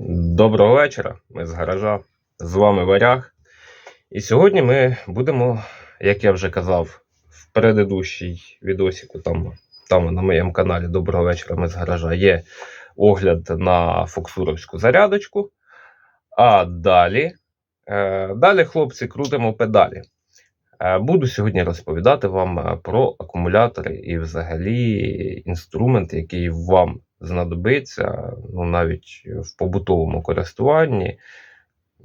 Доброго вечора, ми з гаража. З вами Варяг. І сьогодні ми будемо, як я вже казав, в предыдущій відосіку, там, там на моєму каналі Доброго вечора, ми з гаража є огляд на фоксуровську зарядочку. А далі, е, далі, хлопці, крутимо педалі. Е, Буду сьогодні розповідати вам е, про акумулятори і взагалі інструмент, який вам знадобиться, ну навіть в побутовому користуванні,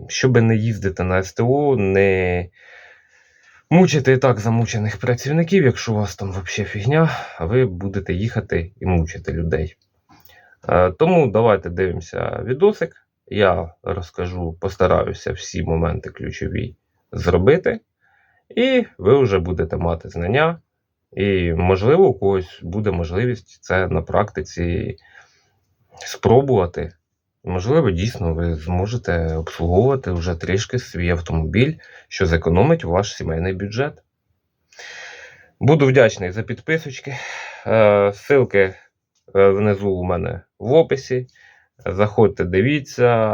щоб не їздити на СТО, не мучити і так замучених працівників, якщо у вас там взагалі фігня, ви будете їхати і мучити людей. Е, Тому давайте дивимося відосик. Я розкажу, постараюся всі моменти ключові зробити. І ви вже будете мати знання, і, можливо, у когось буде можливість це на практиці спробувати. Можливо, дійсно, ви зможете обслуговувати вже трішки свій автомобіль, що зекономить ваш сімейний бюджет. Буду вдячний за підписочки. Е, Ссылки е, внизу у мене в описі. Заходьте, дивіться.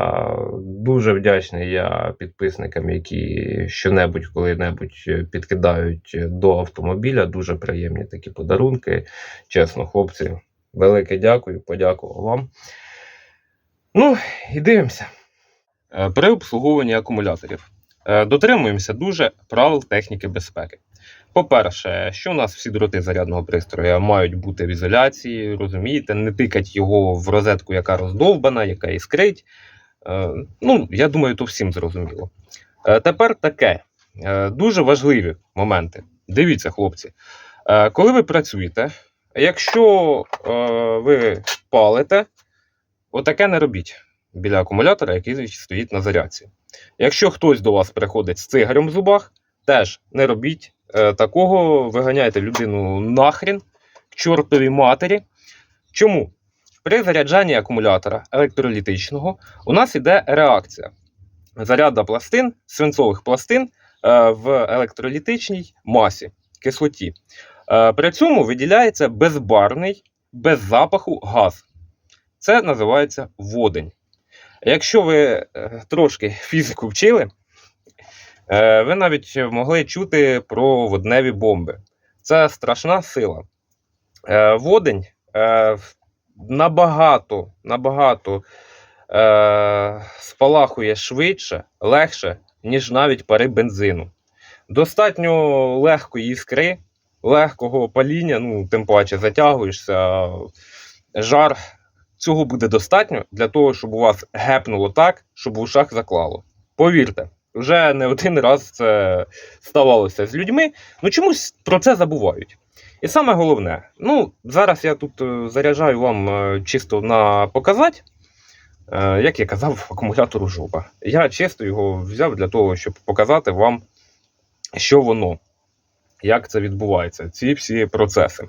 Дуже вдячний я підписникам, які щонебудь коли-небудь підкидають до автомобіля. Дуже приємні такі подарунки. Чесно, хлопці, велике дякую, подякував вам. Ну, і дивимося. Е, При обслуговуванні акумуляторів е, дотримуємося дуже правил техніки безпеки. По-перше, що у нас всі дроти зарядного пристрою мають бути в ізоляції, розумієте, не тикать його в розетку, яка роздовбана, яка іскрить. Е, ну, я думаю, то всім зрозуміло. Е, тепер таке. Е, дуже важливі моменти. Дивіться, хлопці. Коли ви працюєте, якщо ви палите, отаке не робіть біля акумулятора, який стоїть на зарядці. Якщо хтось до вас приходить з цигарем в зубах, теж не робіть такого, виганяйте людину нахрін к чортовій матері. Чому? При заряджанні акумулятора електролітичного у нас іде реакція. Заряда пластин, свинцових пластин е, в електролітичній масі, кислоті. Е, При цьому виділяється безбарний, без запаху газ. Це називається водень. Якщо ви е, трошки фізику вчили, е, ви навіть могли чути про водневі бомби. Це страшна сила. Е, Водень е, набагато, набагато е, спалахує швидше, легше, ніж навіть пари бензину. Достатньо легкої іскри, легкого паління, ну, тим паче затягуєшся, жар. Цього буде достатньо для того, щоб у вас гепнуло так, щоб в ушах заклало. Повірте, вже не один раз це ставалося з людьми, ну чомусь про це забувають. І саме головне, ну, зараз я тут е, заряджаю вам е, чисто на показати, е, як я казав, акумулятору жопа. Я чисто його взяв для того, щоб показати вам, що воно, як це відбувається, ці всі процеси.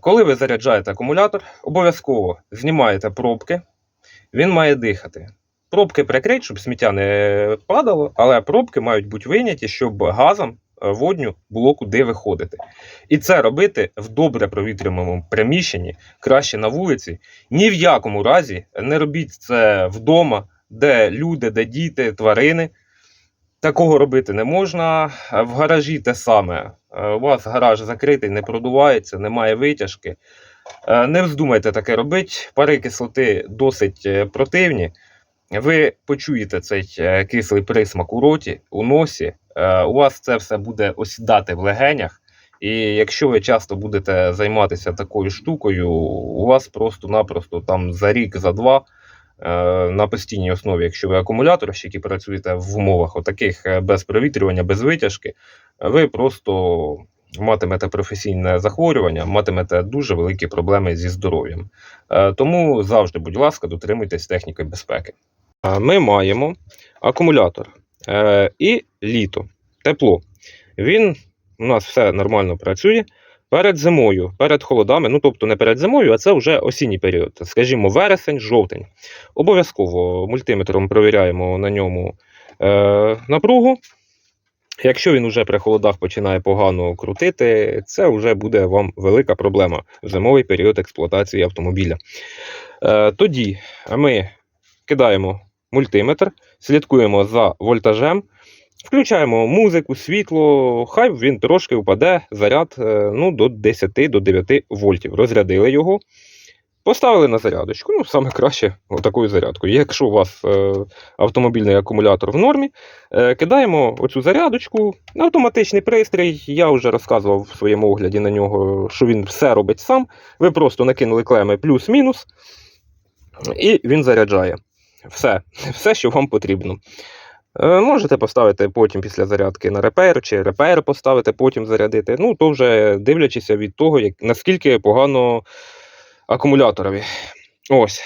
Коли ви заряджаєте акумулятор, обов'язково знімаєте пробки, він має дихати. Пробки прикрить, щоб сміття не падало, але пробки мають бути вийняті, щоб газом е, водню було куди виходити. І це робити в добре провітрюваному приміщенні, краще на вулиці. Ні в якому разі не робіть це вдома, де люди, де діти, тварини. Такого робити не можна. В гаражі те саме. Е, У вас гараж закритий, не продувається, немає витяжки. Е, Не вздумайте таке робити. Пари кислоти досить противні. Ви почуєте цей е, кислий присмак у роті, у носі. Е, У вас це все буде осідати в легенях. І якщо ви часто будете займатися такою штукою, у вас просто-напросто там за рік, за два е, на постійній основі, якщо ви акумуляторщик і працюєте в умовах отаких без провітрювання, без витяжки, ви просто матимете професійне захворювання, матимете дуже великі проблеми зі здоров'ям. Тому завжди, будь ласка, дотримуйтесь техніки безпеки. Ми маємо акумулятор е, і літо, тепло. Він у нас все нормально працює. Перед зимою, перед холодами, ну тобто не перед зимою, а це вже осінній період, скажімо, вересень, жовтень. Обов'язково мультиметром провіряємо на ньому е, напругу. Якщо він вже при холодах починає погано крутити, це вже буде вам велика проблема в зимовий період експлуатації автомобіля. Е, тоді ми кидаємо мультиметр, слідкуємо за вольтажем, включаємо музику, світло, хай він трошки впаде заряд е, ну, до 10 до 9 вольтів. Розрядили його. Поставили на зарядочку. Ну, саме краще отакою зарядкою. Якщо у вас е, автомобільний акумулятор в нормі, е, кидаємо оцю зарядочку. Автоматичний пристрій. Я вже розказував в своєму огляді на нього, що він все робить сам. Ви просто накинули клеми плюс-мінус, і він заряджає. Все, все, що вам потрібно. Е, Можете поставити потім після зарядки на репер, чи репер поставити, потім зарядити. Ну, то вже дивлячися від того, як, наскільки погано акумуляторові. Ось,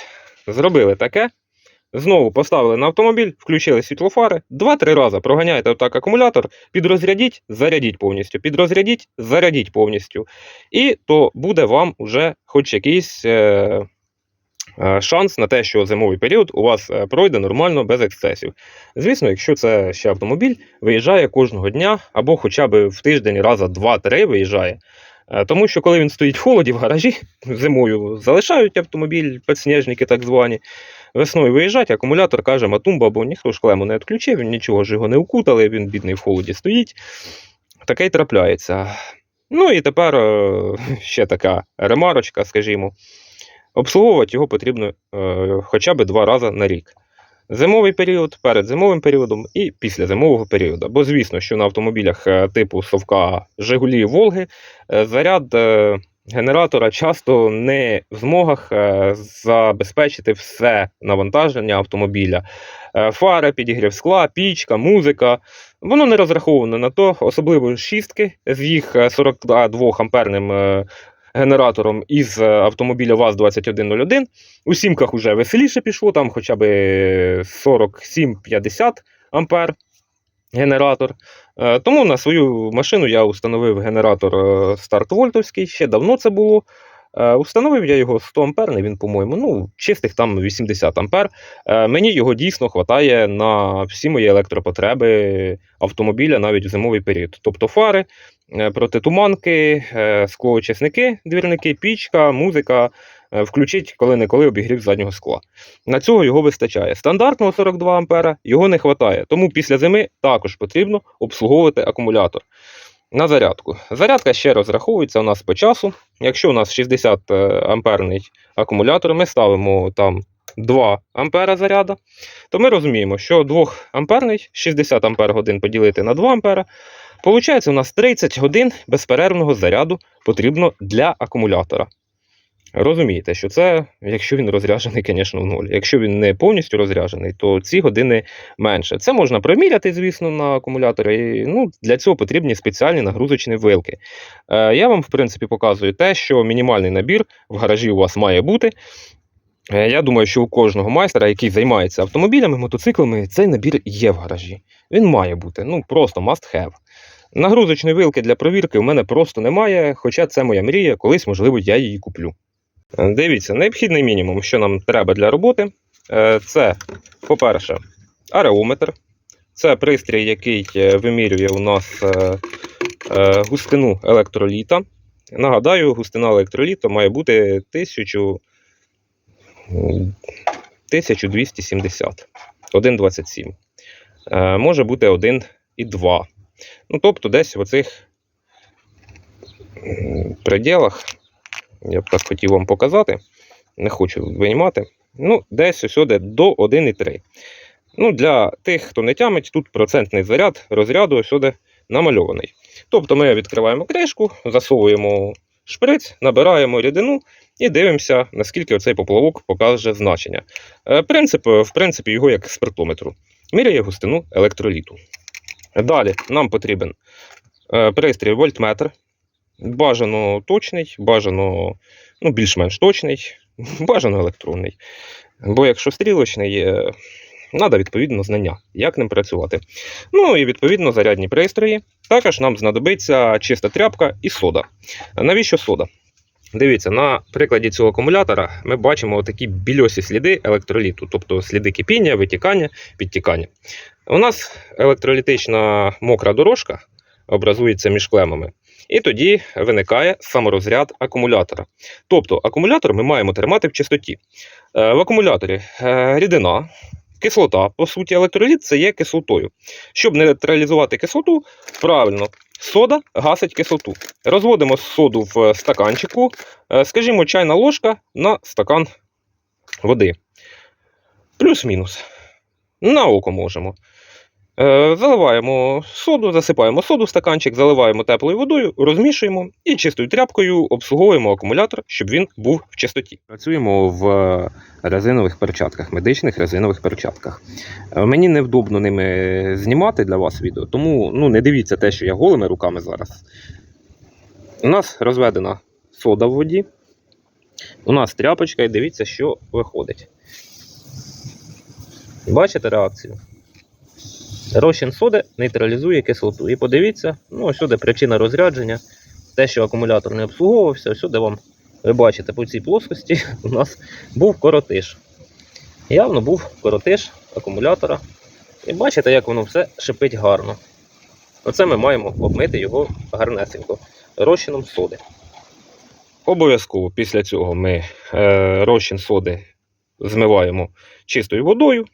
зробили таке. Знову поставили на автомобіль, включили світлофари, два-три рази проганяєте отак акумулятор, підрозрядіть, зарядіть повністю, підрозрядіть, зарядіть повністю. І то буде вам вже хоч якийсь е, шанс на те, що зимовий період у вас е, пройде нормально без ексцесів. Звісно, якщо це ще автомобіль, виїжджає кожного дня або хоча б в тиждень раза два-три виїжджає. Е, Тому що коли він стоїть в холоді в гаражі, зимою залишають автомобіль, підсніжники так звані. Весною виїжджать, акумулятор каже матумба, бо ніхто ж клему не відключив, нічого ж його не укутали, він бідний в холоді стоїть. Таке й трапляється. Ну і тепер е, ще така ремарочка, скажімо. Обслуговувати його потрібно е, хоча б два рази на рік. Зимовий період, перед зимовим періодом і після зимового періоду. Бо звісно, що на автомобілях е, типу Совка Жигулі Волги е, заряд генератора часто не в змогах забезпечити все навантаження автомобіля. Фари, підігрів скла, пічка, музика. Воно не розраховане на то, особливо шістки з їх е, 42 амперним генератором із е, автомобіля ВАЗ-2101. У сімках вже веселіше пішло, там хоча б 47-50 ампер генератор. Е, Тому на свою машину я установив генератор е, старт-вольтовський, ще давно це було. Е, Установив я його 100 амперний, він, по-моєму, ну, чистих там 80 ампер. Е, Мені його дійсно вистачає на всі мої електропотреби автомобіля навіть в зимовий період. Тобто фари, е, протитуманки, е, склоочисники, двірники, пічка, музика. е, Включить коли-неколи обігрів заднього скла. На цього його вистачає. Стандартного 42 ампера його не вистачає, тому після зими також потрібно обслуговувати акумулятор. На зарядку. Зарядка ще розраховується у нас по часу. Якщо у нас 60 е, амперний акумулятор, ми ставимо там 2 ампера заряду, то ми розуміємо, що 2 амперний 60 ампер годин поділити на 2 ампера, Получається, у нас 30 годин безперервного заряду потрібно для акумулятора. Розумієте, що це, якщо він розряджений, звісно, в ноль. Якщо він не повністю розряджений, то ці години менше. Це можна приміряти, звісно, на акумулятори. І, ну, для цього потрібні спеціальні нагрузочні вилки. Е, я вам, в принципі, показую те, що мінімальний набір в гаражі у вас має бути. Е, Я думаю, що у кожного майстра, який займається автомобілями, мотоциклами, цей набір є в гаражі. Він має бути, ну просто must have. Нагрузочної вилки для провірки у мене просто немає, хоча це моя мрія, колись, можливо, я її куплю. Е, Дивіться, необхідний мінімум, що нам треба для роботи. е, Це, по-перше, ареометр. Це пристрій, який е, вимірює у нас густину електроліта. Нагадаю, густина електроліта має бути 1000, 1270, 1,27. Е, Може бути 1,2. Ну, тобто, десь в оцих м, пределах, я б так хотів вам показати, не хочу виймати. Ну, десь усюди до 1,3. Ну, для тих, хто не тямить, тут процентний заряд розряду усюди намальований. Тобто ми відкриваємо кришку, засовуємо шприць, набираємо рідину і дивимося, наскільки оцей поплавок покаже значення. Е, Принцип, в принципі, його як спиртометру. Міряє густину електроліту. Далі нам потрібен е, пристрій вольтметр. Бажано точний, бажано ну, більш-менш точний, бажано електронний. Бо якщо стрілочний, треба відповідно знання, як ним працювати. Ну і відповідно зарядні пристрої. Також нам знадобиться чиста тряпка і сода. Навіщо сода? Дивіться, на прикладі цього акумулятора ми бачимо такі більосі сліди електроліту, тобто сліди кипіння, витікання, підтікання. У нас електролітична мокра дорожка образується між клемами. І тоді виникає саморозряд акумулятора. Тобто акумулятор ми маємо тримати в чистоті. Е, В акумуляторі е, рідина, кислота, по суті, електроліт це є кислотою. Щоб нейтралізувати кислоту, правильно, сода гасить кислоту. Розводимо соду в стаканчику, е, скажімо, чайна ложка на стакан води. Плюс-мінус. На око можемо. Е, Заливаємо соду, засипаємо соду в стаканчик, заливаємо теплою водою, розмішуємо і чистою тряпкою обслуговуємо акумулятор, щоб він був в чистоті. Працюємо в резинових перчатках, медичних резинових перчатках. Е, Мені невдобно ними знімати для вас відео, тому ну, не дивіться те, що я голими руками зараз. У нас розведена сода в воді. У нас тряпочка, і дивіться, що виходить. Бачите реакцію? Розчин соди нейтралізує кислоту. І подивіться, ну, сюди причина розрядження. Те, що акумулятор не обслуговувався, сюди вам, ви бачите, по цій плоскості у нас був коротиш. Явно був коротиш акумулятора. І бачите, як воно все шипить гарно. Оце ми маємо обмити його гарнесенько розчином соди. Обов'язково після цього ми е, розчин соди змиваємо чистою водою.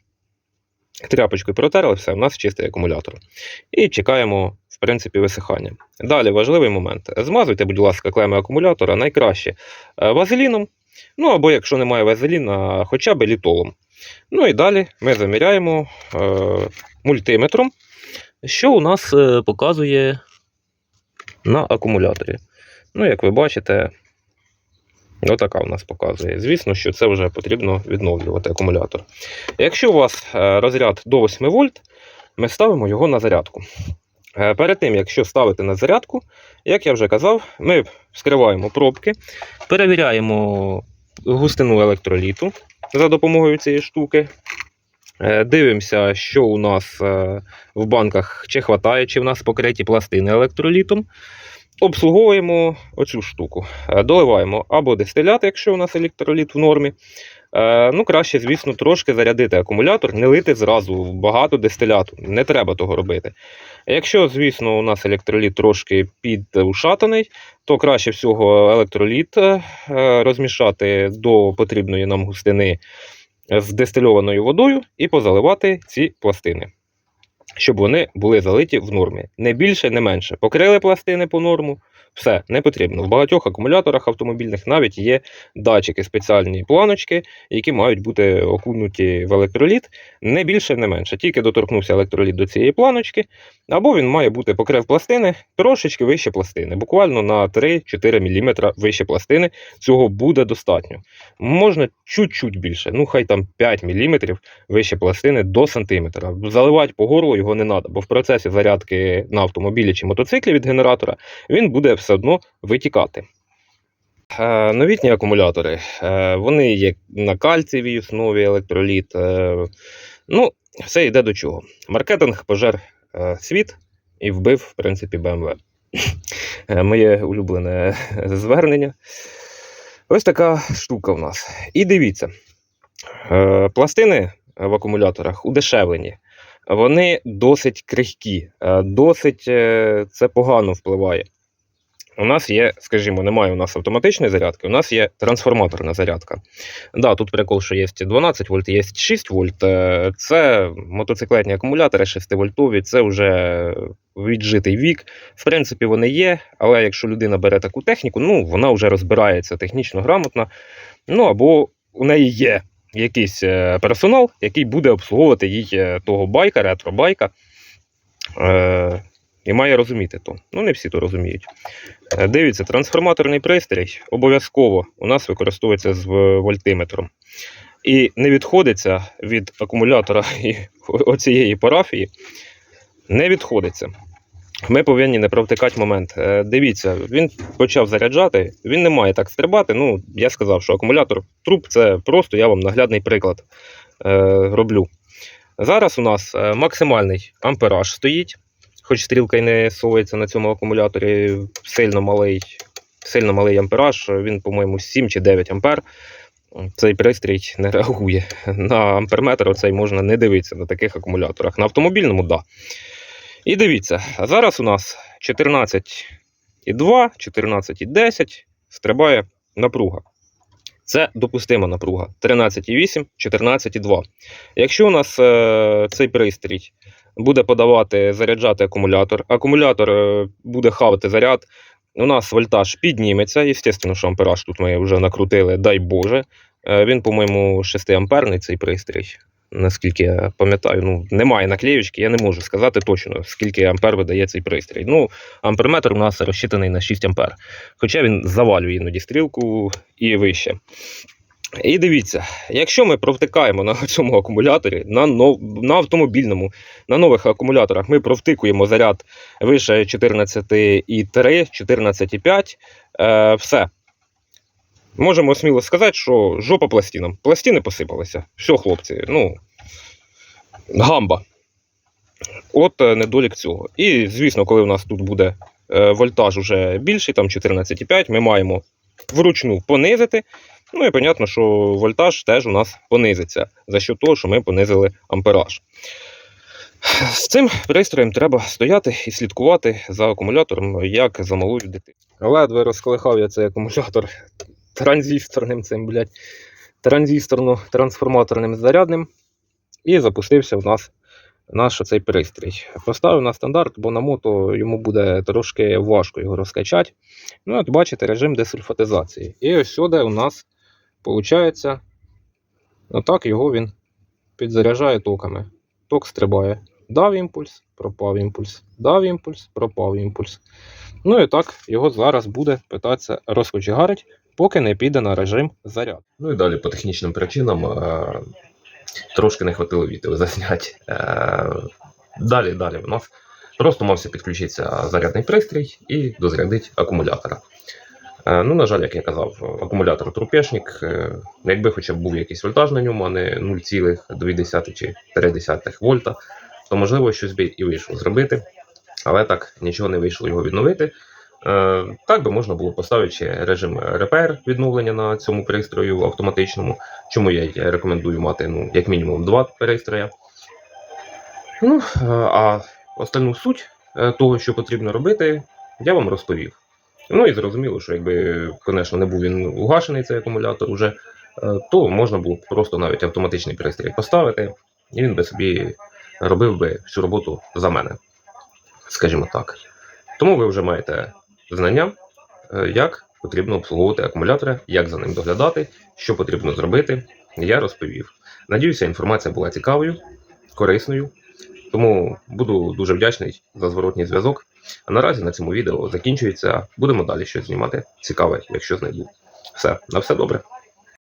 Тряпочкою протерли, все, у нас чистий акумулятор. І чекаємо, в принципі, висихання. Далі важливий момент. Змазуйте, будь ласка, клеми акумулятора найкраще е, вазеліном. Ну або якщо немає вазеліна, хоча б літолом. Ну і далі ми заміряємо е, мультиметром, що у нас е, показує на акумуляторі. Ну, як ви бачите, отака у нас показує. Звісно, що це вже потрібно відновлювати акумулятор. Якщо у вас е, розряд до 8 вольт, ми ставимо його на зарядку. Е, Перед тим, якщо ставити на зарядку, як я вже казав, ми вскриваємо пробки, перевіряємо густину електроліту за допомогою цієї штуки. Е, Дивимося, що у нас в банках чи хватає, чи в нас покриті пластини електролітом. Обслуговуємо оцю штуку. Е, Доливаємо або дистилят, якщо у нас електроліт в нормі. Е, Ну, краще, звісно, трошки зарядити акумулятор, не лити зразу багато дистиляту. Не треба того робити. Якщо, звісно, у нас електроліт трошки підушатаний, то краще всього електроліт е, розмішати до потрібної нам густини з дистильованою водою і позаливати ці пластини, щоб вони були залиті в нормі. Не більше, не менше. Покрили пластини по норму, все, не потрібно. В багатьох акумуляторах автомобільних навіть є датчики, спеціальні планочки, які мають бути окунуті в електроліт. Не більше, не менше. Тільки доторкнувся електроліт до цієї планочки, або він має бути покрив пластини трошечки вище пластини, буквально на 3-4 мм вище пластини. Цього буде достатньо. Можна чуть-чуть більше, ну хай там 5 мм вище пластини до сантиметра. Заливати по горлу його не треба, бо в процесі зарядки на автомобілі чи мотоциклі від генератора він буде все одно витікати. Е, Новітні акумулятори, е, вони є на кальцієвій основі електроліт. е, Ну, все йде до чого. Маркетинг пожер світ і вбив, в принципі, BMW. Моє улюблене звернення. Ось така штука в нас. І дивіться, пластини в акумуляторах удешевлені. Вони досить крихкі, досить це погано впливає. У нас є, скажімо, немає у нас автоматичної зарядки, у нас є трансформаторна зарядка. Да, тут прикол, що є 12 вольт, є 6 вольт. Е, Це мотоциклетні акумулятори 6 вольтові, це вже віджитий вік. В принципі, вони є, але якщо людина бере таку техніку, ну вона вже розбирається технічно грамотно. Ну або у неї є якийсь е, персонал, який буде обслуговувати їй е, того байка, ретро-байка. Е, і має розуміти то. Ну, не всі то розуміють. Е, Дивіться, трансформаторний пристрій обов'язково у нас використовується з вольтиметром. І не відходиться від акумулятора і оцієї парафії. Не відходиться. Ми повинні не провтикати момент. Е, Дивіться, він почав заряджати, він не має так стрибати. Ну, я сказав, що акумулятор труб це просто я вам наглядний приклад е, роблю. Зараз у нас е, максимальний ампераж стоїть, хоч стрілка й не совається на цьому акумуляторі, сильно малий, сильно малий ампераж, він, по-моєму, 7 чи 9 ампер. Цей пристрій не реагує. На амперметр оцей можна не дивитися на таких акумуляторах. На автомобільному так. Да. І дивіться, зараз у нас 14,2, 14,10 стрибає напруга. Це допустима напруга 13,8, 14,2. Якщо у нас е, цей пристрій буде подавати заряджати акумулятор, акумулятор е, буде хавати заряд, у нас вольтаж підніметься. Звісно, що ампераж тут ми вже накрутили, дай Боже. Е, він, по-моєму, 6 амперний цей пристрій. Наскільки я пам'ятаю, ну немає наклеючки, я не можу сказати точно, скільки ампер видає цей пристрій. Ну, амперметр у нас розчитаний на 6 ампер. Хоча він завалює іноді стрілку і вище. І дивіться, якщо ми провтикаємо на цьому акумуляторі, на, на автомобільному, на нових акумуляторах, ми провтикуємо заряд вище 14,3, 14,5, е, все. Можемо сміло сказати, що жопа пластинам. Пластини посипалися. Все, хлопці, ну, гамба. От е, недолік цього. І, звісно, коли у нас тут буде е, вольтаж уже більший, там 14,5, ми маємо вручну понизити. Ну і понятно, що вольтаж теж у нас понизиться за що того, що ми понизили ампераж. З цим пристроєм треба стояти і слідкувати за акумулятором, як за малою дитиною. Ледве розколихав я цей акумулятор транзисторним цим, блядь, транзисторно-трансформаторним зарядним. І запустився в нас наш цей пристрій. Поставив на стандарт, бо на мото йому буде трошки важко його розкачати. Ну, от бачите, режим десульфатизації. І ось сюди у нас виходить, отак його він підзаряджає токами. Ток стрибає. Дав імпульс, пропав імпульс, дав імпульс, пропав імпульс. Ну і так його зараз буде питатися розкочегарить, поки не піде на режим заряд. Ну і далі по технічним причинам е, трошки не хватило відео засняти. Е, далі, далі у нас просто мався підключитися зарядний пристрій і дозарядити акумулятора. Е, ну, на жаль, як я казав, акумулятор трупешник. Е, якби хоча б був якийсь вольтаж на ньому, а не 0,2 чи 0,3 вольта, то можливо щось би і вийшло зробити. Але так нічого не вийшло його відновити. Е, Так би можна було поставити режим РПР відновлення на цьому пристрою автоматичному. Чому я рекомендую мати ну, як мінімум два пристрої. Ну, а остальну суть того, що потрібно робити, я вам розповів. Ну і зрозуміло, що якби, звісно, не був він угашений цей акумулятор уже, е, то можна було б просто навіть автоматичний пристрій поставити, і він би собі робив би всю роботу за мене, скажімо так. Тому ви вже маєте знання, е, як потрібно обслуговувати акумулятори, як за ним доглядати, що потрібно зробити. Я розповів. Надіюся, інформація була цікавою, корисною. Тому буду дуже вдячний за зворотній зв'язок. А наразі на цьому відео закінчується. Будемо далі щось знімати. Цікаве, якщо знайду. Все, на все добре.